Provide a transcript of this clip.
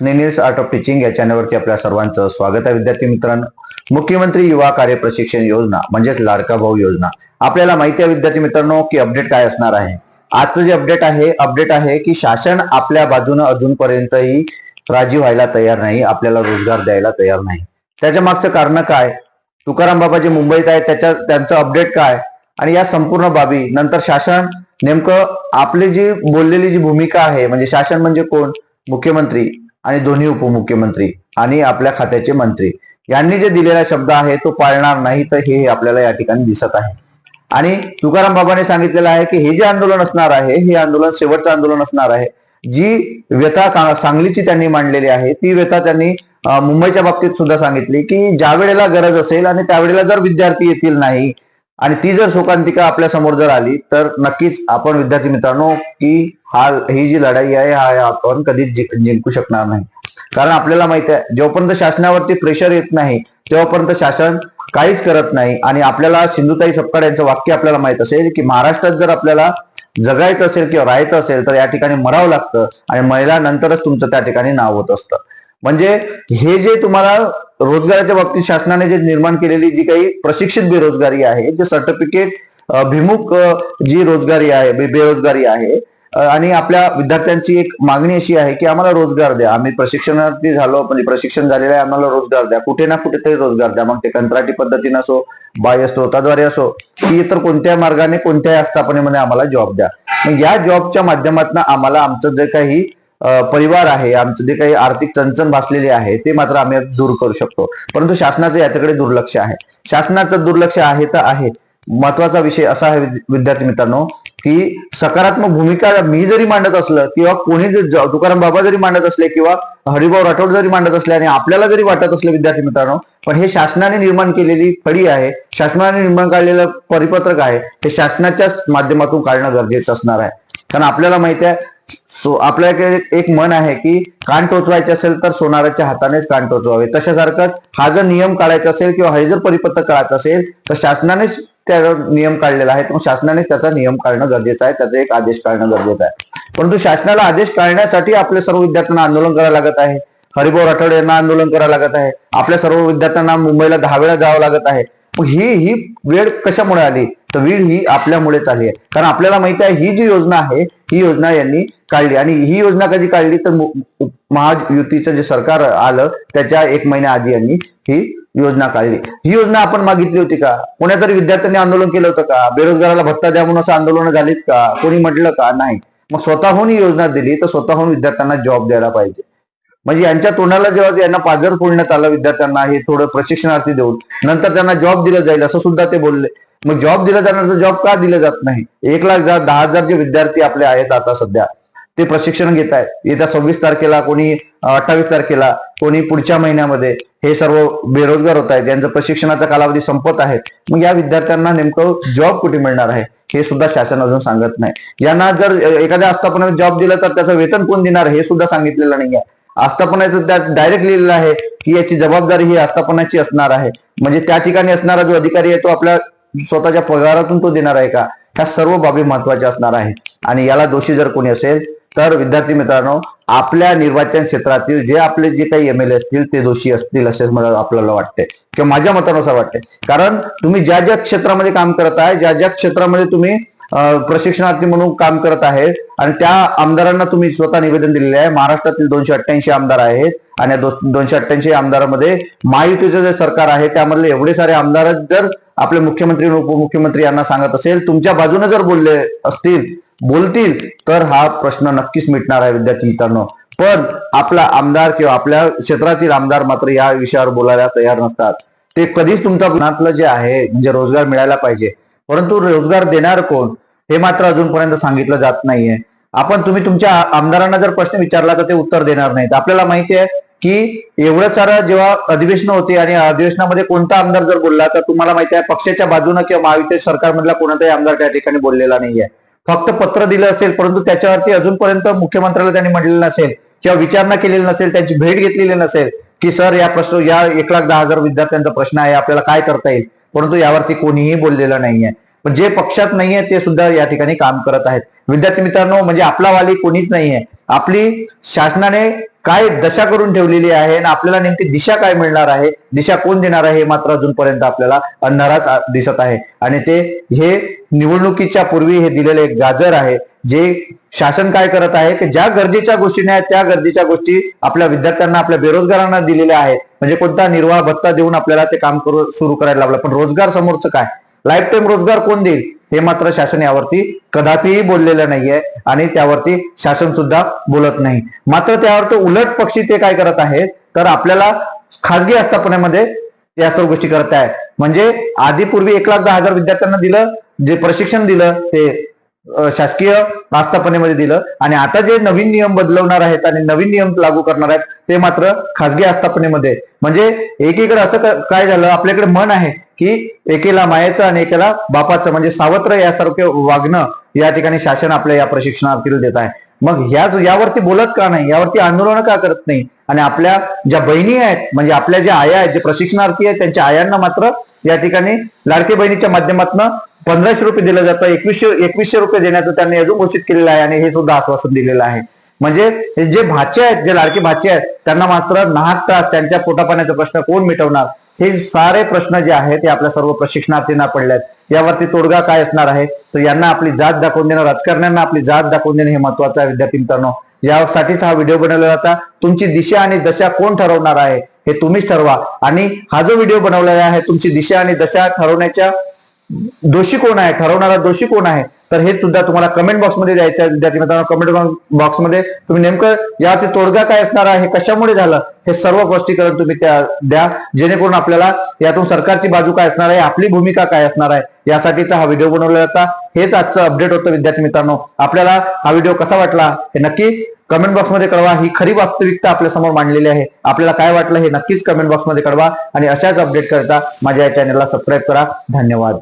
स्नेनिल्स art of teaching या चॅनलवरती आपल्या सर्वांचं स्वागत आहे. विद्यार्थी मित्रांनो मुख्यमंत्री युवा कार्य प्रशिक्षण योजना म्हणजेच लाडका भाऊ योजना. आपल्याला माहिती आहे विद्यार्थी मित्रांनो की अपडेट काय असणार आहे? आजचं जे अपडेट आहे अपडेट आहे की शासन आपल्या बाजूनं अजूनपर्यंतही राजी व्हायला तयार नाही आपल्याला रोजगार द्यायला तयार नाही. त्याच्या मागचं कारण काय? तुकाराम बाबा जे मुंबईत आहे त्याच्या त्यांचं अपडेट काय? आणि या संपूर्ण बाबी नंतर शासन नेमकं आपली जी बोललेली जी भूमिका आहे म्हणजे शासन म्हणजे कोण? मुख्यमंत्री. आणि दोन्ही उपमुख्यमंत्री आणि आपल्या खात्याचे मंत्री. यांनी जे दिलेला शब्द आहे तो पाळणार नाही तर हे आपल्याला या ठिकाणी दिसत आहे. आणि तुकाराम बाबाने सांगितलेलं आहे की हे जे आंदोलन असणार आहे हे आंदोलन शेवटचं आंदोलन असणार आहे. जी व्यथा सांगलीची त्यांनी मांडलेली आहे ती व्यथा त्यांनी मुंबईच्या बाबतीत सुद्धा सांगितली की ज्या वेळेला गरज असेल आणि त्यावेळेला जर विद्यार्थी येतील नाही आणि ती जर शोकांतिका आपल्यासमोर जर आली तर नक्कीच आपण विद्यार्थी मित्रांनो की हा ही जी लढाई आहे हा आपण कधीच जिंकू शकणार नाही. कारण आपल्याला माहिती आहे जोपर्यंत शासनावरती प्रेशर येत नाही तेव्हापर्यंत शासन काहीच करत नाही. आणि आपल्याला सिंधुताई सपकाळ यांचं वाक्य आपल्याला माहीत असेल की महाराष्ट्रात जर आपल्याला जगायचं असेल किंवा राहायचं असेल तर या ठिकाणी मरावं लागतं. आणि महिला नंतरच तुमचं त्या ठिकाणी नाव होत असतं. म्हणजे हे जे तुम्हाला रोजगाराच्या बाबतीत शासनाने जे निर्माण केलेली जी काही प्रशिक्षित बेरोजगारी आहे जे सर्टिफिकेट भिमुख जी रोजगारी आहे बेरोजगारी आहे आणि आपल्या विद्यार्थ्यांची एक मागणी अशी आहे की आम्हाला रोजगार द्या. आम्ही प्रशिक्षणार्थी झालो म्हणजे प्रशिक्षण झालेलं आहे आम्हाला रोजगार द्या. कुठे ना कुठेतरी रोजगार द्या. मग ते कंत्राटी पद्धतीने असो बाह्य स्त्रोताद्वारे असो की इतर कोणत्या मार्गाने कोणत्याही आस्थापनेमध्ये आम्हाला जॉब द्या. मग या जॉबच्या माध्यमातून आम्हाला आमचं जे काही परिवार आहे आमचं जे काही आर्थिक चणचण भासलेली आहे ते मात्र आम्ही दूर करू शकतो. परंतु शासनाचं याच्याकडे दुर्लक्ष आहे. शासनाचं दुर्लक्ष आहे तर आहे. महत्त्वाचा विषय असा आहे विद्यार्थी मित्रांनो की सकारात्मक भूमिका मी जरी मांडत असलं किंवा कोणी तुकाराम बाबा जरी मांडत असले किंवा हरिभाऊ राठोड जरी मांडत असले आणि आपल्याला जरी वाटत असलं विद्यार्थी मित्रांनो पण हे शासनाने निर्माण केलेली फळी आहे शासनाने निर्माण काढलेलं परिपत्रक आहे हे शासनाच्याच माध्यमातून काढणं गरजेचं असणार आहे. कारण आपल्याला माहिती आहे सो आपल्याकडे एक मन आहे की कान टोचवायचे असेल तर सोनाराच्या हातानेच कान टोचवावे. तशासारखंच हा जर नियम काढायचा असेल किंवा हे जर परिपत्रक काढायचं असेल तर शासनानेच त्याचा नियम काढलेला आहे. मग शासनाने त्याचा नियम काढणं गरजेचं आहे त्याचा एक आदेश काढणं गरजेचं आहे. परंतु शासनाला आदेश काढण्यासाठी आपल्या सर्व विद्यार्थ्यांना आंदोलन करावं लागत आहे. हरिभाऊ राठोड यांना आंदोलन करावं लागत आहे. आपल्या सर्व विद्यार्थ्यांना मुंबईला दहा वेळा जावं लागत आहे. मग ही ही वेळ कशामुळे आली? तर वीड ही आपल्यामुळेच आली आहे. कारण आपल्याला माहिती आहे ही जी योजना आहे ही योजना यांनी काढली. आणि ही योजना कधी काढली तर महायुतीचं जे सरकार आलं त्याच्या एक महिन्या आधी यांनी ही योजना काढली. ही योजना आपण मागितली होती का? कोणातरी विद्यार्थ्यांनी आंदोलन केलं होतं का? बेरोजगाराला भत्ता द्या म्हणून असं आंदोलन झालीत का? कोणी म्हटलं का? नाही. मग स्वतःहून ही योजना दिली तर स्वतःहून विद्यार्थ्यांना जॉब द्यायला पाहिजे. म्हणजे यांच्या तोंडाला जेव्हा यांना पाजर फोडण्यात आलं विद्यार्थ्यांना हे थोडं प्रशिक्षणार्थी देऊन नंतर त्यांना जॉब दिलं जाईल असं सुद्धा ते बोलले. मग जॉब दिला जाणार तर जॉब का दिला जात नाही? एक लाख दहा हजार जे विद्यार्थी आपले आहेत आता सध्या ते प्रशिक्षण घेत आहेत. येत्या सव्वीस तारखेला कोणी अठ्ठावीस तारखेला कोणी पुढच्या महिन्यामध्ये हे सर्व बेरोजगार होत आहेत यांचं प्रशिक्षणाचा कालावधी संपत आहे मग या विद्यार्थ्यांना नेमकं जॉब कुठे मिळणार आहे हे सुद्धा शासन अजून सांगत नाही. यांना जर एखाद्या आस्थापनात जॉब दिला तर त्याचं वेतन कोण देणार हे सुद्धा सांगितलेलं नाही आहे आस्थापनाचं त्यात डायरेक्ट लिहिलेलं आहे की याची जबाबदारी ही आस्थापनाची असणार आहे. म्हणजे त्या ठिकाणी असणारा जो अधिकारी आहे तो आपल्या स्वतःच्या पगारातून तो देणार आहे का? ह्या सर्व बाबी महत्त्वाच्या असणार आहे आणि याला दोषी जर कोणी असेल तर विद्यार्थी मित्रांनो आपल्या निर्वाचन क्षेत्रातील जे आपले जे काही एम एल ए असतील ते दोषी असतील असे मला आपल्याला वाटते. किंवा माझ्या मतानुसार वाटते. कारण तुम्ही ज्या ज्या क्षेत्रामध्ये काम करत आहे ज्या ज्या क्षेत्रामध्ये तुम्ही प्रशिक्षणार्थी म्हणून काम करत आहे आणि त्या आमदारांना तुम्ही स्वतः निवेदन दिलेले आहे. महाराष्ट्रातील दोनशे अठ्ठ्याऐंशी आमदार आहेत आणि दोनशे अठ्ठ्याऐंशी आमदारामध्ये महायुतीचं जे सरकार आहे त्यामधले एवढे सारे आमदार जर आपले मुख्यमंत्री आणि उपमुख्यमंत्री यांना सांगत असेल तुमच्या बाजूने जर बोलले असतील बोलतील तर हा प्रश्न नक्कीच मिटणार आहे विद्यार्थी मित्रांनो. पण आपला आमदार किंवा आपल्या क्षेत्रातील आमदार मात्र या विषयावर बोलायला तयार नसतात. ते कधीच तुमच्या मनातलं जे आहे म्हणजे रोजगार मिळायला पाहिजे. परंतु रोजगार देणार कोण हे मात्र अजूनपर्यंत सांगितलं जात नाहीये. आपण तुम्ही तुमच्या आमदारांना जर प्रश्न विचारला तर ते उत्तर देणार नाहीत. आपल्याला माहिती आहे की एवढं सारं जेव्हा अधिवेशन होते आणि अधिवेशनामध्ये कोणता आमदार जर बोलला तर तुम्हाला माहिती आहे पक्षाच्या बाजूनं किंवा महायुती सरकारमधला कोणताही आमदार त्या ठिकाणी बोललेला नाहीये. फक्त पत्र दिलं असेल परंतु त्याच्यावरती अजूनपर्यंत मुख्यमंत्र्याला त्यांनी म्हटलेलं नसेल किंवा विचारणा केलेली नसेल त्यांची भेट घेतलेली नसेल की सर या प्रश्न या एक लाख दहा हजार विद्यार्थ्यांचा प्रश्न आहे आपल्याला काय करता येईल? परंतु यावरती कोणीही बोललेलं नाहीये. पण जे पक्षात नाहीये ते सुद्धा या ठिकाणी काम करत आहेत. विद्यार्थी मित्रांनो म्हणजे आपला वाली कोणीच नाहीये. आपली शासनाने काय दशा करून ठेवलेली आहे आणि आपल्याला नेमकी दिशा काय मिळणार आहे? दिशा कोण देणार आहे हे मात्र अजूनपर्यंत आपल्याला अंधारात दिसत आहे. आणि ते हे निवडणुकीच्या पूर्वी हे दिलेले एक गाजर आहे जे शासन काय करत आहे की ज्या गरजेच्या गोष्टी नाही त्या गरजेच्या गोष्टी आपल्या विद्यार्थ्यांना आपल्या बेरोजगारांना दिलेल्या आहेत. म्हणजे कोणता निर्वाह भत्ता देऊन आपल्याला ते काम करू सुरू करायला लावलं पण रोजगार समोरचं काय? लाईफ टाईम रोजगार कोण देईल? हे मात्र शासन यावरती कदापिही बोललेलं नाहीये आणि त्यावरती शासन सुद्धा बोलत नाही. मात्र त्यावर उलट पक्षी ते काय करत आहेत तर आपल्याला खासगी आस्थापनेमध्ये या सर्व गोष्टी करत आहे म्हणजे आधी पूर्वी एक लाख दहा हजार विद्यार्थ्यांना दिलं जे प्रशिक्षण दिलं ते शासकीय आस्थापनेमध्ये दिलं. आणि आता जे नवीन नियम बदलवणार आहेत आणि नवीन नियम लागू करणार आहेत ते मात्र खासगी आस्थापनेमध्ये म्हणजे एकीकडे असं काय झालं आपल्याकडे मन आहे की एकेला मायेचं आणि एकेला बापाचं म्हणजे सावत्र यासारखं वागणं या ठिकाणी शासन आपल्या या प्रशिक्षणार्थीला देत आहे. मग ह्याच यावरती बोलत का नाही? यावरती आंदोलन का करत नाही? आणि आपल्या ज्या बहिणी आहेत म्हणजे आपल्या ज्या आया आहेत जे प्रशिक्षणार्थी आहेत त्यांच्या आयांना मात्र या ठिकाणी लाडकी बहिणीच्या माध्यमातून पंधराशे रुपये दिलं जातं एकवीसशे एकवीसशे रुपये देण्याचं त्यांनी अजून घोषित केलेलं आहे आणि हे सुद्धा आश्वासन दिलेलं आहे. म्हणजे हे जे भाचे आहेत जे लाडके भाचे आहेत त्यांना मात्र नाहक त्रास त्यांच्या पोटापाण्याचा प्रश्न कोण मिटवणार? हे सारे प्रश्न जे आहेत ते आपल्या सर्व प्रशिक्षणार्थींना पडले आहेत. यावरती तोडगा काय असणार आहे? तर यांना आपली जात दाखवून देणं राजकारण्यांना आपली जात दाखवून देणं हे महत्वाचं आहे विद्यार्थी मित्रांनो. यासाठीच हा व्हिडिओ बनवला जाता तुमची दिशा आणि दशा कोण ठरवणार आहे हे तुम्हीच ठरवा. आणि हा जो व्हिडिओ बनवलेला आहे तुमची दिशा आणि दशा ठरवण्याच्या दोषी कोण आहे? ठरवणारा दोषी कोण आहे? तर हे सुद्धा तुम्हाला कमेंट बॉक्समध्ये द्यायचं आहे. विद्यार्थी मित्रांनो कमेंट बॉक्समध्ये तुम्ही नेमकं यावरती तोडगा काय असणार आहे? हे कशामुळे झालं? हे सर्व स्पष्टीकरण तुम्ही त्या द्या. जेणेकरून आपल्याला यातून सरकारची बाजू काय असणार आहे? आपली भूमिका काय असणार आहे? यासाठीचा हा व्हिडिओ बनवला जाता. हेच आजचं अपडेट होतं विद्यार्थी मित्रांनो. आपल्याला हा व्हिडिओ कसा वाटला? हे नक्की कमेंट बॉक्समध्ये कळवा. ही खरी वास्तविकता आपल्यासमोर मांडलेली आहे. आपल्याला काय वाटलं हे नक्कीच कमेंट बॉक्समध्ये कळवा. आणि अशाच अपडेट करता माझ्या या चॅनलला सबस्क्राईब करा. धन्यवाद.